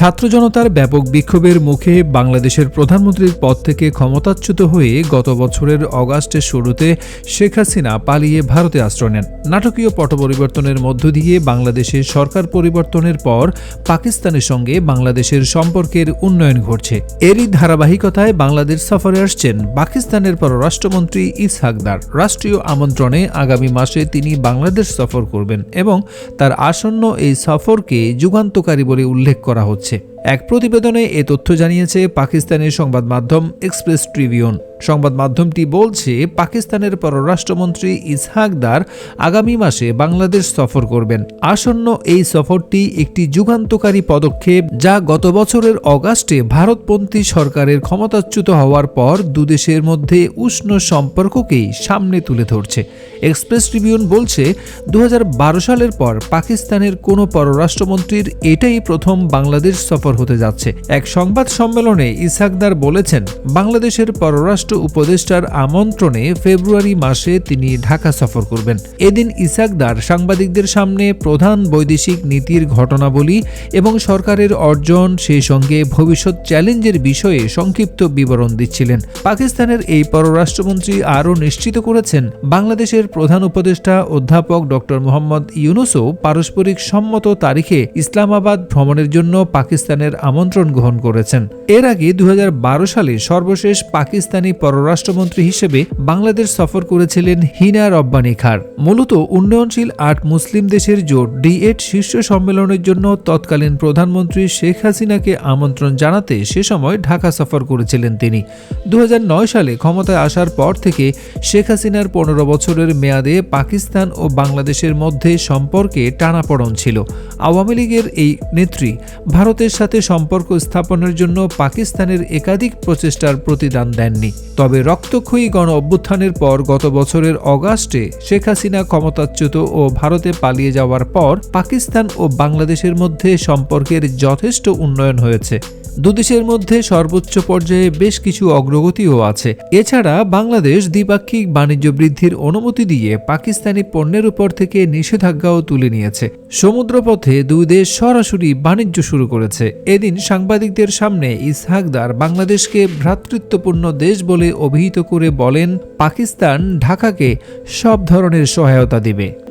ছাত্র জনতার ব্যাপক বিক্ষোভের মুখে বাংলাদেশের প্রধানমন্ত্রীর পদ থেকে ক্ষমতাচ্যুত হয়ে গত বছরের অগাস্টের শুরুতে শেখ হাসিনা পালিয়ে ভারতে আশ্রয় নেন। নাটকীয় পট পরিবর্তনের মধ্য দিয়ে বাংলাদেশে সরকার পরিবর্তনের পর পাকিস্তানের সঙ্গে বাংলাদেশের সম্পর্কের উন্নয়ন ঘটছে। এরই ধারাবাহিকতায় বাংলাদেশ সফরে আসছেন পাকিস্তানের পররাষ্ট্রমন্ত্রী ইসহাকদার রাষ্ট্রীয় আমন্ত্রণে আগামী মাসে তিনি বাংলাদেশ সফর করবেন এবং তার আসন্ন এই সফরকে যুগান্তকারী বলে উল্লেখ করা হচ্ছে। রয়েছে এক প্রতিবেদনে এ তথ্য জানিয়েছে পাকিস্তানের সংবাদ মাধ্যম এক্সপ্রেস ট্রিবিউন। সংবাদ মাধ্যমটি বলছে, পাকিস্তানের পররাষ্ট্রমন্ত্রী ইসহাকদার আগামী মাসে বাংলাদেশ সফর করবেন। আসন্ন এই সফরটি একটি যুগান্তকারী পদক্ষেপ যা গত বছরের অগাস্টে ভারতপন্থী সরকারের ক্ষমতাচ্যুত হওয়ার পর দুদেশের মধ্যে উষ্ণ সম্পর্ককেই সামনে তুলে ধরছে। এক্সপ্রেস ট্রিবিউন বলছে দু হাজার বারো সালের পর পাকিস্তানের কোনো পররাষ্ট্রমন্ত্রীর এটাই প্রথম বাংলাদেশ সফর হতে যাচ্ছে। এক সংবাদ সম্মেলনে ইসাকদার বলেছেন, বাংলাদেশের পররাষ্ট্র উপদেষ্টার আমন্ত্রণে ফেব্রুয়ারি মাসে তিনি ঢাকা সফর করবেন। এদিন ইসাকদার সাংবাদিকদের সামনে প্রধান বৈদেশিক নীতির ঘটনাবলী এবং সরকারের অর্জন, সেই সঙ্গে ভবিষ্যৎ চ্যালেঞ্জের বিষয়ে সংক্ষিপ্ত বিবরণ দিচ্ছিলেন। পাকিস্তানের এই পররাষ্ট্রমন্ত্রী আরও নিশ্চিত করেছেন, বাংলাদেশের প্রধান উপদেষ্টা অধ্যাপক ড মোহাম্মদ ইউনুসও পারস্পরিক সম্মত তারিখে ইসলামাবাদ ভ্রমণের জন্য পাকিস্তানের আমন্ত্রণ গ্রহণ করেছেন। এর আগে দু হাজার বারো সালে সর্বশেষ পাকিস্তানি পররাষ্ট্রমন্ত্রী হিসেবে বাংলাদেশ সফর করেছিলেন হিনা রব্বানী খার। মূলত উন্নয়নশীল আট মুসলিম দেশের জোট ডি এইট শীর্ষ সম্মেলনের জন্য তৎকালীন প্রধানমন্ত্রী শেখ হাসিনাকে আমন্ত্রণ জানাতে সে সময় ঢাকা সফর করেছিলেন তিনি। দু হাজার নয় সালে ক্ষমতায় আসার পর থেকে শেখ হাসিনার পনেরো বছরের মেয়াদে পাকিস্তান ও বাংলাদেশের মধ্যে সম্পর্কে টানাপড়ন ছিল। আওয়ামী লীগের এই নেত্রী ভারতের সাথে সম্পর্ক স্থাপনের জন্য পাকিস্তানের একাধিক প্রচেষ্টার প্রতিদান দেননি। তবে রক্তক্ষয়ী গণ অভ্যুত্থানের পর গত বছরের অগাস্টে শেখ হাসিনা ক্ষমতাচ্যুত ও ভারতে পালিয়ে যাওয়ার পর পাকিস্তান ও বাংলাদেশের মধ্যে সম্পর্কের যথেষ্ট উন্নয়ন হয়েছে। দুদেশের মধ্যে সর্বোচ্চ পর্যায়ে বেশ কিছু অগ্রগতিও আছে। এছাড়া বাংলাদেশ দ্বিপাক্ষিক বাণিজ্য বৃদ্ধির অনুমতি দিয়ে পাকিস্তানি পণ্যের উপর থেকে নিষেধাজ্ঞাও তুলে নিয়েছে। সমুদ্রপথে দুই দেশ সরাসরি বাণিজ্য শুরু করেছে। এদিন সাংবাদিকদের সামনে ইসহাকদার বাংলাদেশকে ভ্রাতৃত্বপূর্ণ দেশ বলে অভিহিত করে বলেন, পাকিস্তান ঢাকাকে সব ধরনের সহায়তা দিবে।